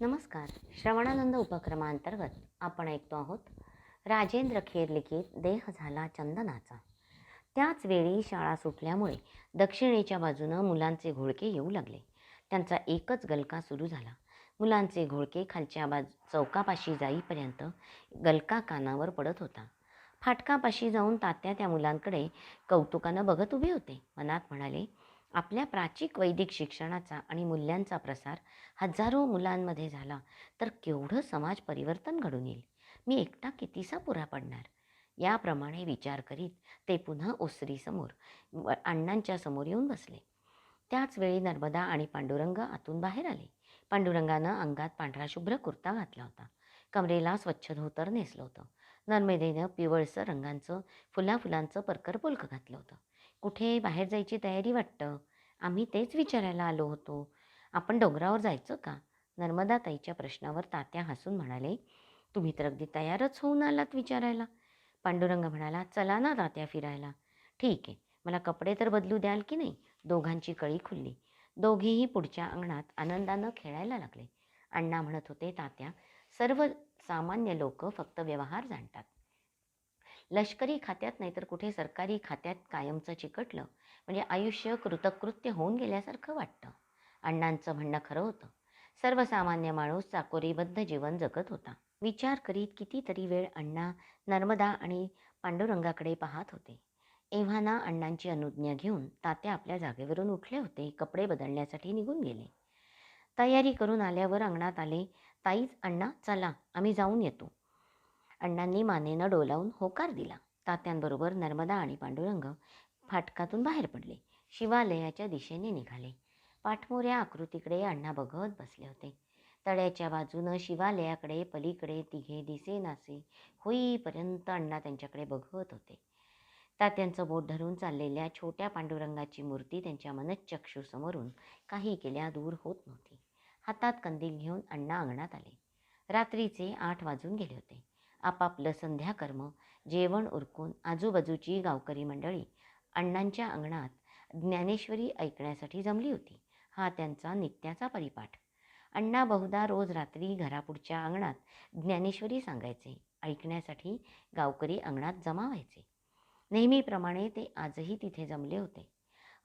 नमस्कार. श्रवणानंद उपक्रमांतर्गत आपण ऐकतो आहोत राजेंद्र खेर लिखित देह झाला चंदनाचा. त्याच वेळी शाळा सुटल्यामुळे दक्षिणेच्या बाजूनं मुलांचे घोळके येऊ लागले. त्यांचा एकच गलका सुरू झाला. मुलांचे घोळके खालच्या बाज चौकापाशी जाईपर्यंत गलका कानावर पडत होता. फाटकापाशी जाऊन तात्या त्या मुलांकडे कौतुकानं बघत उभे होते. मनात म्हणाले आपल्या प्राचीक वैदिक शिक्षणाचा आणि मूल्यांचा प्रसार हजारो मुलांमध्ये झाला तर केवढं समाज परिवर्तन घडून येईल? मी एकटा कितीसा पुरा पडणार? याप्रमाणे विचार करीत ते पुन्हा ओसरीसमोर व अण्णांच्या समोर येऊन बसले. त्याच वेळी नर्मदा आणि पांडुरंग आतून बाहेर आले. पांडुरंगानं अंगात पांढरा शुभ्र कुर्ता घातला होता. कमरेला स्वच्छ धोतर नेसलं होतं. नर्मदेनं पिवळसं रंगांचं फुलाफुलांचं परकर पोलक घातलं होतं. कुठे बाहेर जायची तयारी वाटतं? आम्ही तेच विचारायला आलो होतो. आपण डोंगरावर जायचं का? नर्मदाताईच्या प्रश्नावर तात्या हसून म्हणाले तुम्ही तर अगदी तयारच होऊन आलात विचारायला. पांडुरंग म्हणाला चला ना तात्या फिरायला. ठीक आहे. मला कपडे तर बदलू द्याल की नाही? दोघांची कळी खुलली. दोघेही पुढच्या अंगणात आनंदानं खेळायला लागले. अण्णा म्हणत होते तात्या सर्व सामान्य लोक फक्त व्यवहार जाणतात. लष्करी खात्यात नाहीतर कुठे सरकारी खात्यात कायमचं चिकटलं म्हणजे आयुष्य कृतकृत्य होऊन गेल्यासारखं वाटतं. अण्णांचं म्हणणं खरं होतं. सर्वसामान्य माणूस चाकोरीबद्ध जीवन जगत होता. विचार करीत कितीतरी वेळ अण्णा नर्मदा आणि पांडुरंगाकडे पाहत होते. एव्हाना अण्णांची अनुज्ञा घेऊन तात्या आपल्या जागेवरून उठले होते कपडे बदलण्यासाठी निघून गेले. तयारी करून आल्यावर अंगणात आले ताईच अण्णा चला आम्ही जाऊन येतो. अण्णांनी मानेनं डोलावून होकार दिला. तात्यांबरोबर नर्मदा आणि पांडुरंग फाटकातून बाहेर पडले. शिवालयाच्या दिशेने निघाले. पाठमोऱ्या आकृतीकडे अण्णा बघत बसले होते. तळ्याच्या बाजूनं शिवालयाकडे पलीकडे तिघे दिसे नासे होईपर्यंत अण्णा त्यांच्याकडे बघत होते. तात्यांचं बोट धरून चाललेल्या छोट्या पांडुरंगाची मूर्ती त्यांच्या मनचक्षूसमोरून काही केल्या दूर होत नव्हती. हातात कंदील घेऊन अण्णा अंगणात आले. रात्रीचे आठ वाजून गेले होते. आपापलं संध्याकर्म जेवण उरकून आजूबाजूची गावकरी मंडळी अण्णांच्या अंगणात ज्ञानेश्वरी ऐकण्यासाठी जमली होती. हा त्यांचा नित्याचा परिपाठ. अण्णा बहुधा रोज रात्री घरापुढच्या अंगणात ज्ञानेश्वरी सांगायचे ऐकण्यासाठी गावकरी अंगणात जमा व्हायचे नेहमीप्रमाणे ते आजही तिथे जमले होते.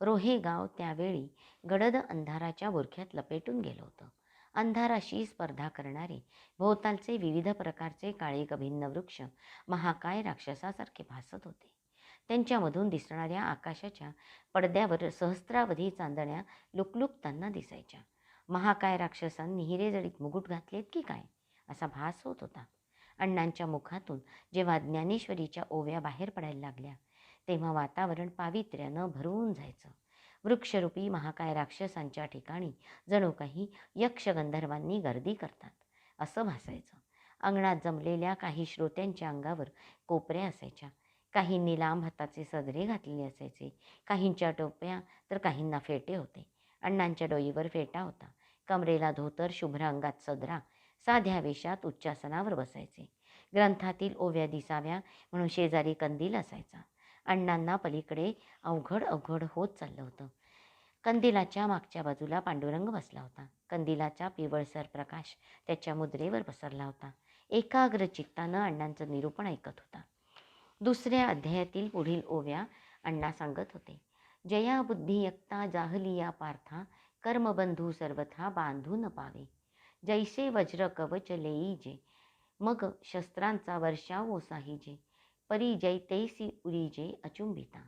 रोहे गाव त्यावेळी गडद अंधाराच्या बुरख्यात लपेटून गेलं होतं. अंधाराशी स्पर्धा करणारे भोवतालचे विविध प्रकारचे काळे गभिन्न वृक्ष महाकाय राक्षसासारखे भासत होते. त्यांच्यामधून दिसणाऱ्या आकाशाच्या पडद्यावर सहस्रावधी चांदण्या लुकलुकताना दिसायच्या. महाकाय राक्षसांनी हिरेजडीत मुकुट घातलेत की काय? असा भास होत होता. अण्णांच्या मुखातून जेव्हा ज्ञानेश्वरीच्या ओव्या बाहेर पडायला लागल्या तेव्हा वातावरण पावित्र्यानं भरून जायचं. वृक्षरूपी महाकाय राक्षसांच्या ठिकाणी जणू काही यक्षगंधर्वांनी गर्दी करतात. असं भासायचं. अंगणात जमलेल्या काही श्रोत्यांच्या अंगावर कोपऱ्या असायच्या. काहींनी लांब हाताचे सदरे घातलेले असायचे. काहींच्या टोप्या तर काहींना फेटे होते. अण्णांच्या डोईवर फेटा होता. कमरेला धोतर शुभ्र अंगात सदरा साध्या वेशात उच्चासनावर बसायचे. ग्रंथातील ओव्या दिसाव्या म्हणून शेजारी कंदील असायचा. अण्णांना पलीकडे अवघड अवघड होत चाललं होतं. कंदिलाच्या मागच्या बाजूला पांडुरंग बसला होता. कंदिलाचा पिवळसर प्रकाश त्याच्या मुद्रेवर पसरला होता. एकाग्र चित्तानं अण्णांचं निरूपण ऐकत होता. दुसऱ्या अध्यायातील पुढील ओव्या अण्णा सांगत होते. जया बुद्धियक्ता जाहलिया पार्था कर्मबंधू सर्वथा बांधून पावे. जैसे वज्र कवच लेईजे मग शस्त्रांचा वर्षाव ओसाहिजे परी जैतैसी उरीजे अचुंबिता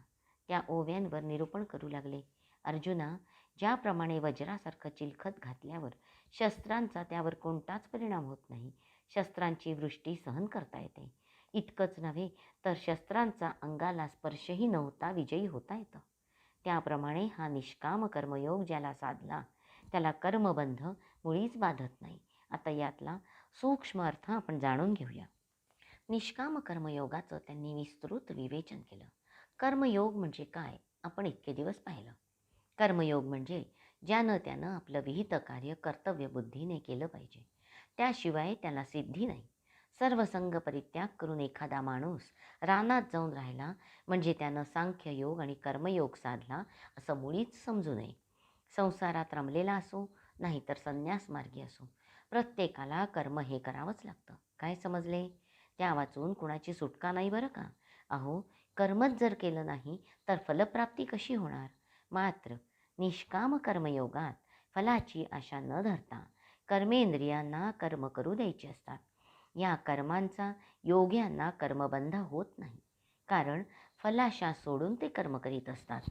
त्या ओव्यांवर निरूपण करू लागले. अर्जुना ज्याप्रमाणे वज्रासारखं चिलखत घातल्यावर शस्त्रांचा त्यावर कोणताच परिणाम होत नाही. शस्त्रांची वृष्टी सहन करता येते. इतकंच नव्हे तर शस्त्रांचा अंगाला स्पर्शही नव्हता विजयी होता येतं. त्याप्रमाणे हा निष्काम कर्मयोग ज्याला साधला त्याला कर्मबंध मुळीच बाधत नाही. आता यातला सूक्ष्म अर्थ आपण जाणून घेऊया. निष्काम कर्मयोगाचं त्यांनी विस्तृत विवेचन केलं. कर्मयोग म्हणजे काय? आपण इतके दिवस पाहिलं. कर्मयोग म्हणजे ज्यानं त्यानं आपलं विहित कार्य कर्तव्यबुद्धीने केलं पाहिजे. त्याशिवाय त्याला सिद्धी नाही. सर्वसंग परित्याग करून एखादा माणूस रानात जाऊन राहिला म्हणजे त्यानं सांख्ययोग आणि कर्मयोग साधला असं मुळीच समजू नये. संसारात रमलेला असो नाहीतर संन्यास मार्गी असो. प्रत्येकाला कर्म हे करावंच लागतं. काय समजले? त्या वाचून कुणाची सुटका नाही बरं का? अहो कर्मच जर केलं नाही तर फलप्राप्ती कशी होणार? मात्र निष्काम कर्मयोगात फलाची आशा न धरता कर्मेंद्रियांना कर्म करू द्यायचे असतात. या कर्मांचा योग्यांना कर्मबंध होत नाही. कारण फलाशा सोडून ते कर्म करीत असतात.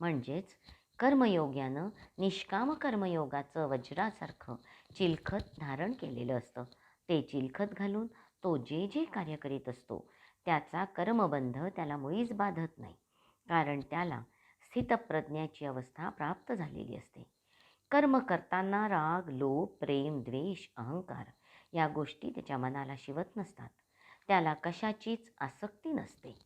म्हणजेच कर्मयोग्यानं निष्काम कर्मयोगाचं वज्रासारखं चिलखत धारण केलेलं असतं. ते चिलखत घालून तो जे जे कार्य करीत असतो त्याचा कर्मबंध त्याला मुळीच बाधत नाही. कारण त्याला स्थितप्रज्ञाची अवस्था प्राप्त झालेली असते. कर्म करताना राग लोभ प्रेम द्वेष अहंकार या गोष्टी त्याच्या मनाला शिवत नसतात. त्याला कशाचीच आसक्ती नसते.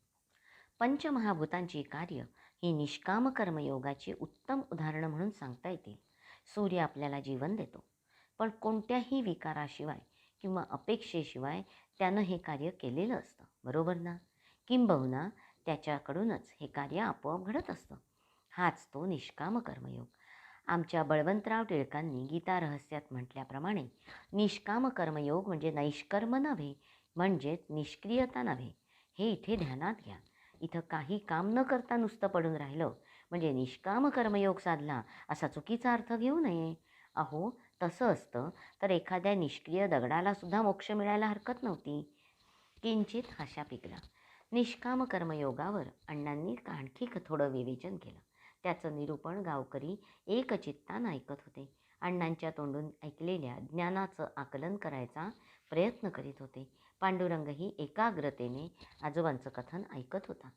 पंचमहाभूतांची कार्य ही निष्काम कर्मयोगाची उत्तम उदाहरणं म्हणून सांगता येतील सूर्य आपल्याला जीवन देतो. पण कोणत्याही विकाराशिवाय किंवा अपेक्षेशिवाय त्यानं हे कार्य केलेलं असतं. बरोबर ना? किंबहुना त्याच्याकडूनच हे कार्य आपोआप घडत असतं. हाच तो निष्काम कर्मयोग. आमच्या बळवंतराव टिळकांनी गीता रहस्यात म्हटल्याप्रमाणे निष्काम कर्मयोग म्हणजे नैष्कर्म नव्हे म्हणजेच निष्क्रियता नव्हे. हे इथे ध्यानात घ्या. इथं काही काम न करता नुसतं पडून राहिलं म्हणजे निष्काम कर्मयोग साधला असा चुकीचा अर्थ घेऊ नये. अहो तसं असतं तर एखाद्या निष्क्रिय दगडाला सुद्धा मोक्ष मिळायला हरकत नव्हती. किंचित हशा पिकला. निष्काम कर्मयोगावर अण्णांनी आणखी थोडं विवेचन केलं. त्याचं निरूपण गावकरी एकचित्तान ऐकत होते. अण्णांच्या तोंडून ऐकलेल्या ज्ञानाचं आकलन करायचा प्रयत्न करीत होते. पांडुरंगही एकाग्रतेने आजोबांचं कथन ऐकत होता.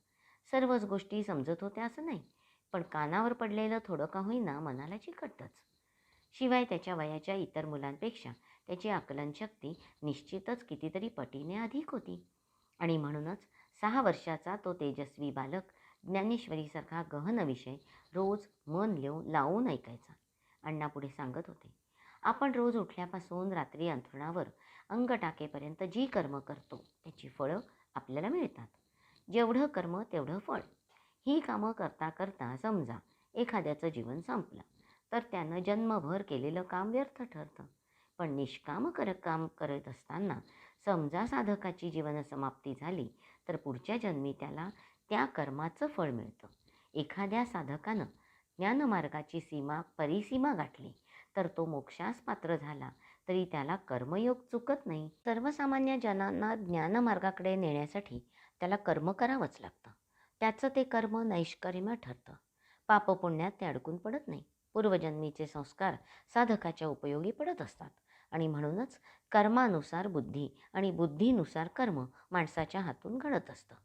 सर्वच गोष्टी समजत होत्या असं नाही पण कानावर पडलेलं थोडं का होईना मनाला चिकटतंच. शिवाय त्याच्या वयाच्या इतर मुलांपेक्षा त्याची आकलनशक्ती निश्चितच कितीतरी पटीने अधिक होती. आणि म्हणूनच सहा वर्षाचा तो तेजस्वी बालक ज्ञानेश्वरीसारखा गहन विषय रोज मन लिहून लावून ऐकायचा. अण्णा पुढे सांगत होते आपण रोज उठल्यापासून रात्री अंथरुणावर अंग टाकेपर्यंत जी कर्म करतो त्याची फळं आपल्याला मिळतात. जेवढं कर्म तेवढं फळ. ही कामं करता करता समजा एखाद्याचं जीवन संपलं. तर त्यानं जन्मभर केलेलं काम व्यर्थ ठरतं. पण निष्काम कर काम करत असताना समजा साधकाची जीवनसमाप्ती झाली तर पुढच्या जन्मी त्याला त्या कर्माचं फळ मिळतं. एखाद्या साधकानं ज्ञानमार्गाची सीमा परिसीमा गाठली तर तो मोक्षास पात्र झाला तरी त्याला कर्मयोग चुकत नाही. सर्वसामान्य जनांना ज्ञानमार्गाकडे नेण्यासाठी त्याला कर्म करावंच लागतं. त्याचं ते कर्म नैष्कर्म्य ठरतं. पापपुण्यात ते अडकून पडत नाही. पूर्वजन्मीचे संस्कार साधकाच्या उपयोगी पडत असतात. आणि म्हणूनच कर्मानुसार बुद्धी आणि बुद्धीनुसार कर्म माणसाच्या हातून घडत असतं.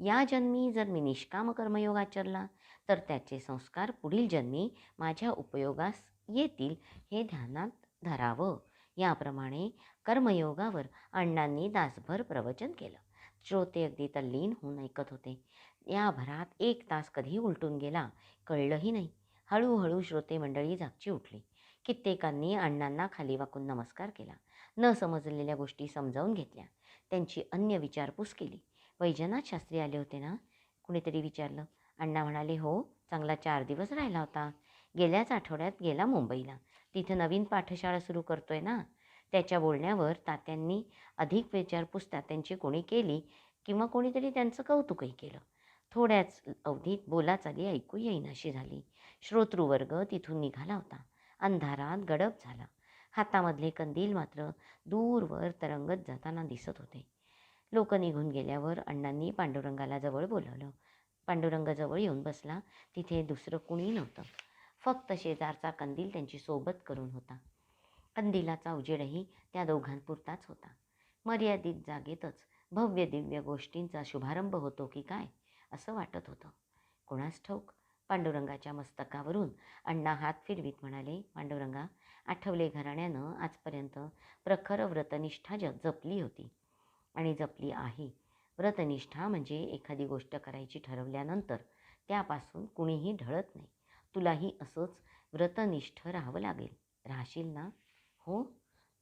या जन्मी जर मी निष्काम कर्मयोग आचरला तर त्याचे संस्कार पुढील जन्मी माझ्या उपयोगास येतील हे ध्यानात धरावं. याप्रमाणे कर्मयोगावर अण्णांनी दासभर प्रवचन केलं. श्रोते अगदी तल्लीन होऊन ऐकत होते. या भरात एक तास कधी उलटून गेला कळलंही नाही. हळूहळू श्रोते मंडळी जागची उठली. कित्येकांनी अण्णांना खाली वाकून नमस्कार केला. न समजलेल्या गोष्टी समजावून घेतल्या. त्यांची अन्य विचारपूस केली. वैजनाथ शास्त्री आले होते ना? कुणीतरी विचारलं. अण्णा म्हणाले हो चांगला चार दिवस राहिला होता. गेल्याच आठवड्यात गेला मुंबईला. तिथं नवीन पाठशाळा सुरू करतोय ना? त्याच्या बोलण्यावर तात्यांनी अधिक विचारपूस तात्यांची कोणी केली किंवा कोणीतरी त्यांचं कौतुकही केलं. थोड्याच अवधीत बोलाचाली ऐकू येईनाशी झाली. श्रोतृवर्ग तिथून निघाला होता. अंधारात गडप झाला. हातामधले कंदील मात्र दूरवर तरंगत जाताना दिसत होते. लोक निघून गेल्यावर अण्णांनी पांडुरंगाला जवळ बोलवलं. पांडुरंग जवळ येऊन बसला. तिथे दुसरं कुणी नव्हतं. फक्त शेजारचा कंदील त्यांची सोबत करून होता. कंदिलाचा उजेडही त्या दोघांपुरताच होता. मर्यादित जागेतच भव्य दिव्य गोष्टींचा शुभारंभ होतो की काय? असं वाटत होतं. कोणास ठाऊक? पांडुरंगाच्या मस्तकावरून अण्णा हात फिरवीत म्हणाले पांडुरंगा आठवले घराण्यानं आजपर्यंत प्रखर व्रतनिष्ठा ज जपली होती. आणि जपली आहे. व्रतनिष्ठा म्हणजे एखादी गोष्ट करायची ठरवल्यानंतर त्यापासून कुणीही ढळत नाही. तुलाही असंच व्रतनिष्ठ राहावं लागेल. राहशील ना? हो.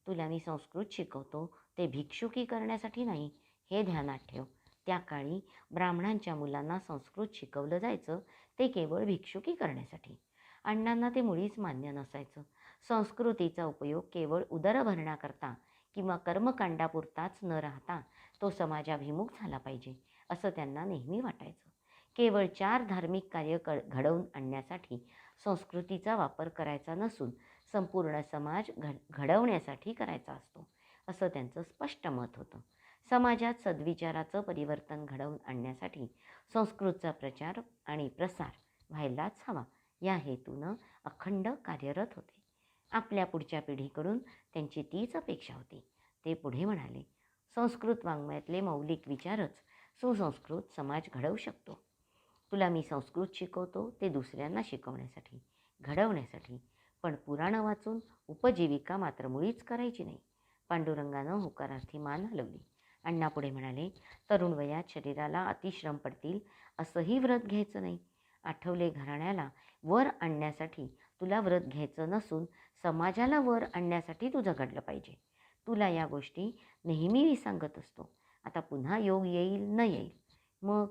तुला मी संस्कृत शिकवतो. ते भिक्षुकी करण्यासाठी नाही. हे ध्यानात ठेव. त्या काळी ब्राह्मणांच्या मुलांना संस्कृत शिकवलं जायचं ते केवळ भिक्षुकी करण्यासाठी. अण्णांना ते मुळीच मान्य नसायचं. संस्कृतीचा उपयोग केवळ उदरभरणाकरता किंवा कर्मकांडापुरताच न राहता तो समाजाभिमुख झाला पाहिजे असं त्यांना नेहमी वाटायचं. केवळ चार धार्मिक कार्य क घडवून आणण्यासाठी संस्कृतीचा वापर करायचा नसून संपूर्ण समाज घड घडवण्यासाठी करायचा असतो असं त्यांचं स्पष्ट मत होतं. समाजात सद्विचाराचं परिवर्तन घडवून आणण्यासाठी संस्कृतचा प्रचार आणि प्रसार व्हायलाच हवा. या हेतूनं अखंड कार्यरत होते. आपल्या पुढच्या पिढीकडून त्यांची तीच अपेक्षा होती. ते पुढे म्हणाले संस्कृत वाङ्मयातले मौलिक विचारच सुसंस्कृत समाज घडवू शकतो. तुला मी संस्कृत शिकवतो ते दुसऱ्यांना शिकवण्यासाठी घडवण्यासाठी. पण पुराणं वाचून उपजीविका मात्र मुळीच करायची नाही. पांडुरंगानं होकारार्थी मान हलवली. अण्णा पुढे म्हणाले तरुण वयात शरीराला अतिश्रम पडतील असंही व्रत घ्यायचं नाही. आठवले घराण्याला वर आणण्यासाठी तुला व्रत घ्यायचं नसून समाजाला वर आणण्यासाठी तू झगडलं पाहिजे. तुला या गोष्टी नेहमी मी सांगत असतो. आता पुन्हा योग येईल न येईल. मग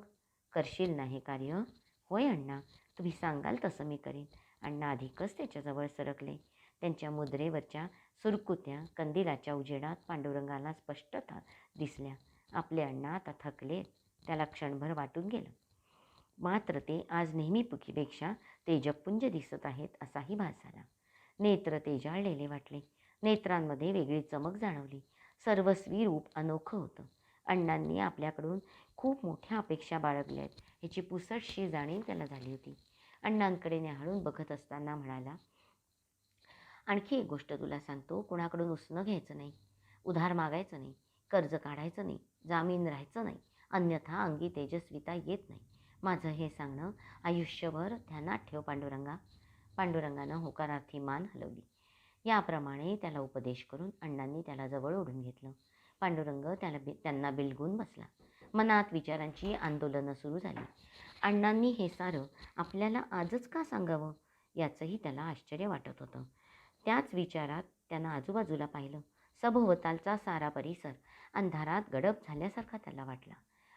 करशील ना हे कार्य? होय अण्णा तुम्ही सांगाल तसं मी करेन. अण्णा अधिकच त्याच्याजवळ सरकले. त्यांच्या मुद्रेवरच्या सुरकुत्या कंदिलाच्या उजेडात पांडुरंगाला स्पष्टता दिसल्या. आपले अण्णा आता थकले. त्याला क्षणभर वाटून गेलं. मात्र ते आज नेहमीपेक्षा तेजपुंज दिसत आहेत असाही भास आला नेत्र तेजाळलेले वाटले. नेत्रांमध्ये वेगळी चमक जाणवली. सर्वस्वी रूप अनोखं होतं. अण्णांनी आपल्याकडून खूप मोठ्या अपेक्षा बाळगल्या आहेत ह्याची पुसटशी जाणीव त्याला झाली होती. अण्णांकडे न्याहाळून बघत असताना म्हणाला आणखी एक गोष्ट तुला सांगतो कुणाकडून उसणं घ्यायचं नाही उधार मागायचं नाही कर्ज काढायचं नाही जामीन राहायचं नाही अन्यथा अंगी तेजस्विता येत नाही. माझं हे सांगणं आयुष्यभर ध्यानात ठेव पांडुरंगा. पांडुरंगानं होकारार्थी मान हलवली. याप्रमाणे त्याला उपदेश करून अण्णांनी त्याला जवळ ओढून घेतलं. पांडुरंग त्याला बि त्यांना बिलगून बसला. मनात विचारांची आंदोलनं सुरू झाली. अण्णांनी हे सारं आपल्याला आजच का सांगावं? याचंही त्याला आश्चर्य वाटत होतं. त्याच विचारात त्यानं आजूबाजूला पाहिलं. सभोवतालचा सारा परिसर अंधारात गडप झाल्यासारखा त्याला वाटला.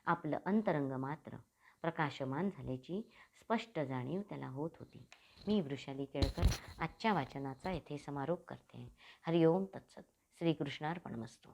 आपलं अंतरंग मात्र प्रकाशमान झाल्याची स्पष्ट जाणीव त्याला होत होती. मी वृषाली केळकर आजच्या वाचनाचा येथे समारोप करते. हरिओम तत्सत. श्रीकृष्णार्पणमस्तू.